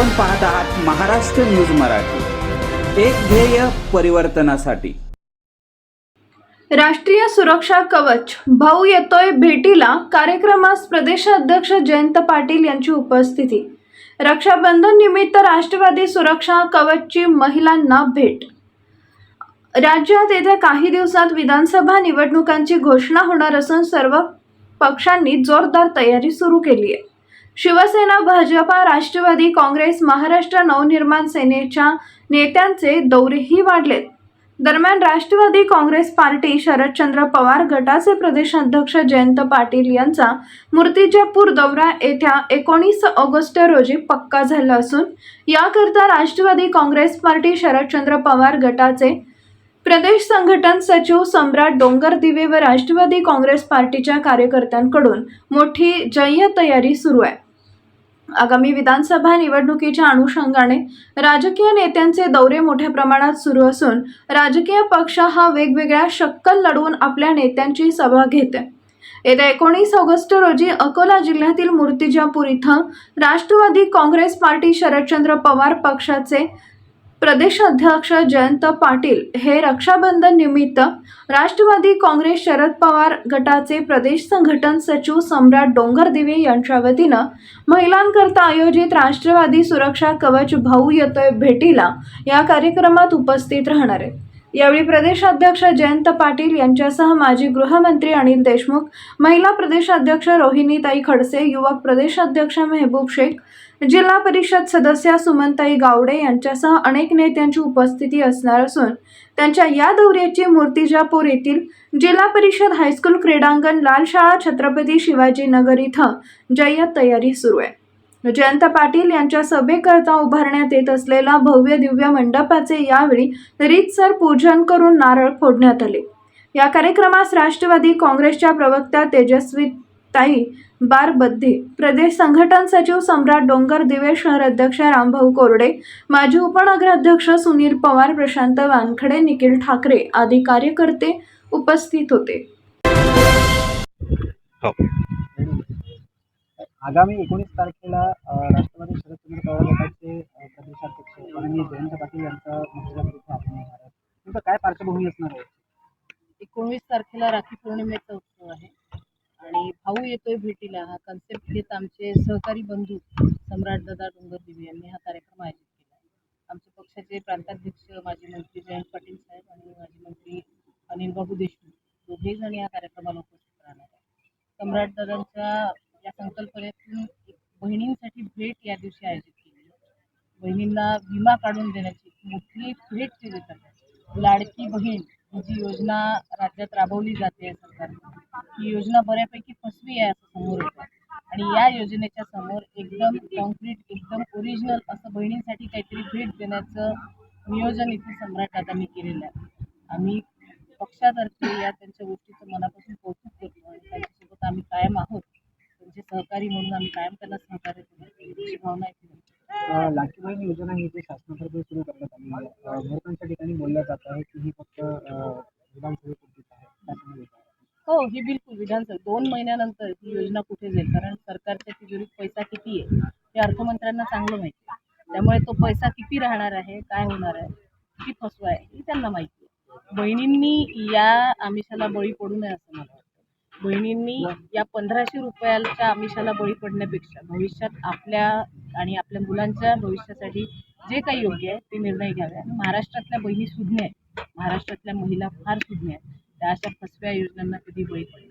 आपण पाहत आहात महाराष्ट्र न्यूज मराठी. एक ध्येय परिवर्तनासाठी. राष्ट्रीय सुरक्षा कवच भाऊ येतोय भेटीला कार्यक्रमास प्रदेशाध्यक्ष जयंत पाटील यांची उपस्थिती. रक्षाबंधन निमित्त राष्ट्रवादी सुरक्षा कवचची महिलांना भेट. राज्यात येत्या काही दिवसात विधानसभा निवडणुकांची घोषणा होणार असून सर्व पक्षांनी जोरदार तयारी सुरू केली आहे शिवसेना भाजपा राष्ट्रवादी काँग्रेस महाराष्ट्र नवनिर्माण सेनेच्या नेत्यांचे दौरेही वाढलेत. दरम्यान राष्ट्रवादी काँग्रेस पार्टी शरदचंद्र पवार गटाचे प्रदेशाध्यक्ष जयंत पाटील यांचा मूर्तिजापूर दौरा येत्या एकोणीस ऑगस्ट रोजी पक्का झाला असून याकरता राष्ट्रवादी काँग्रेस पार्टी शरदचंद्र पवार गटाचे प्रदेश संघटन सचिव सम्राट डोंगर दिवे व राष्ट्रवादी काँग्रेस पार्टीच्या कार्यकर्त्यांकडून मोठी जय्य तयारी सुरू आहे. आगामी विधानसभा निवडणुकीच्या अनुषंगाने राजकीय नेत्यांचे दौरे मोठ्या प्रमाणात सुरू असून राजकीय पक्ष हा वेगवेगळ्या शक्कल लढवून आपल्या नेत्यांची सभा घेते येत्या एकोणीस ऑगस्ट रोजी अकोला जिल्ह्यातील मूर्तिजापूर इथं राष्ट्रवादी काँग्रेस पार्टी शरदचंद्र पवार पक्षाचे प्रदेशाध्यक्ष जयंत पाटील हे रक्षाबंधन निमित्त राष्ट्रवादी काँग्रेस शरद पवार गटाचे प्रदेश संघटन सचिव सम्राट डोंगरदिवे यांच्या वतीनं महिलांकरता आयोजित राष्ट्रवादी सुरक्षा कवच भाऊ येतोय भेटीला या कार्यक्रमात उपस्थित राहणार आहेत. यावेळी प्रदेशाध्यक्ष जयंत पाटील यांच्यासह माजी गृहमंत्री अनिल देशमुख महिला प्रदेशाध्यक्ष रोहिणीताई खडसे युवक प्रदेशाध्यक्ष मेहबूब शेख जिल्हा परिषद सदस्या सुमनताई गावडे यांच्यासह अनेक नेत्यांची उपस्थिती असणार असून त्यांच्या या दौऱ्याची मूर्तिजापूर येथील जिल्हा परिषद हायस्कूल क्रीडांगण लाल शाळा छत्रपती शिवाजीनगर इथं जय्यत तयारी सुरू आहे. जयंत पाटील यांच्या सभेकरता उभारण्यात येत असलेला भव्य दिव्य मंडपाचे यावेळी रीतसर पूजन करून नारळ फोडण्यात आले. या कार्यक्रमास राष्ट्रवादी काँग्रेसच्या प्रवक्त्या तेजस्वी ताई बारबद्धे प्रदेश संघटन सचिव सम्राट डोंगर दिवे शहर अध्यक्ष रामभाऊ कोरडे माजी उपनगराध्यक्ष सुनील पवार प्रशांत वानखडे निखिल ठाकरे आदी कार्यकर्ते उपस्थित होते. हो. आगामी एकोणीस तारखेला राष्ट्रवादी शरदचंद्र पवार गटाचे प्रदेशाध्यक्ष माननीय जयंत पाटील यांचा होणार आहे तुमचं काय पार्श्वभूमी असणार आहे? एकोणवीस तारखेला राखी पौर्णिमेचा उत्सव आहे. आणि भाऊ येतोय भेटीला. हा कन्सेप्ट घेत आमचे सहकारी बंधू सम्राट दादा डोंगर दिवे यांनी हा कार्यक्रम आयोजित केला आहे. पक्षाचे प्रांताध्यक्ष माजी मंत्री जयंत पाटील साहेब आणि माजी मंत्री अनिल बाबू देशमुख. दोघेही जण या कार्यक्रमाला उपस्थित राहणार आहे सम्राट दादांच्या संकल्पनेतून बहिणींसाठी भेट या दिवशी आयोजित केली. बहिणींना विमा काढून देण्याची मोठी भेट केली जाते. लाडकी बहीण जी योजना राज्यात राबवली जाते सरकारने ही योजना बऱ्यापैकी फसवी आहे असं समोर येतं. आणि या योजनेच्या समोर एकदम कॉन्क्रीट एकदम ओरिजिनल असं बहिणींसाठी काहीतरी भेट देण्याचं नियोजन इथे सम्राट दादांनी केलेलं आहे. आम्ही पक्षातर्फे या त्यांच्या गोष्टीचं मनापासून कौतुक करतो आणि त्यांच्यासोबत आम्ही कायम आहोत सहकारी म्हणून आम्ही कायम त्यांना सहकार्य करू अशी भावना आहे अ, लाडकी बहीण योजना ही जी शासनातर्फे सुरू करण्यात आली आहे अ, बहुतांच्या ठिकाणी बोललं जात आहे की ही फक्त विधानसभेपुरतीच आहे हो ही बिलकुल विधानसभा दोन महिन्यानंतर ही योजना कुठे जाईल? कारण सरकारच्या तिजोरीत पैसा किती आहे हे अर्थमंत्र्यांना चांगलं माहिती आहे. त्यामुळे तो पैसा किती राहणार आहे काय होणार आहे किती फसवा आहे हे त्यांना माहिती आहे. बहिणींनी या आमिषाला बळी पडू नये असं मला बहिणींनी या पंधराशे रुपयाच्या आमिषाला बळी पडण्यापेक्षा भविष्यात आपल्या आणि आपल्या मुलांच्या भविष्यासाठी जे काही योग्य आहे ते निर्णय घ्यावे. आणि महाराष्ट्रातल्या बहिणी सुज्ञ आहेत. महाराष्ट्रातल्या महिला फार सुज्ञ आहेत. त्या अशा फसव्या योजनांना कधी बळी पडणार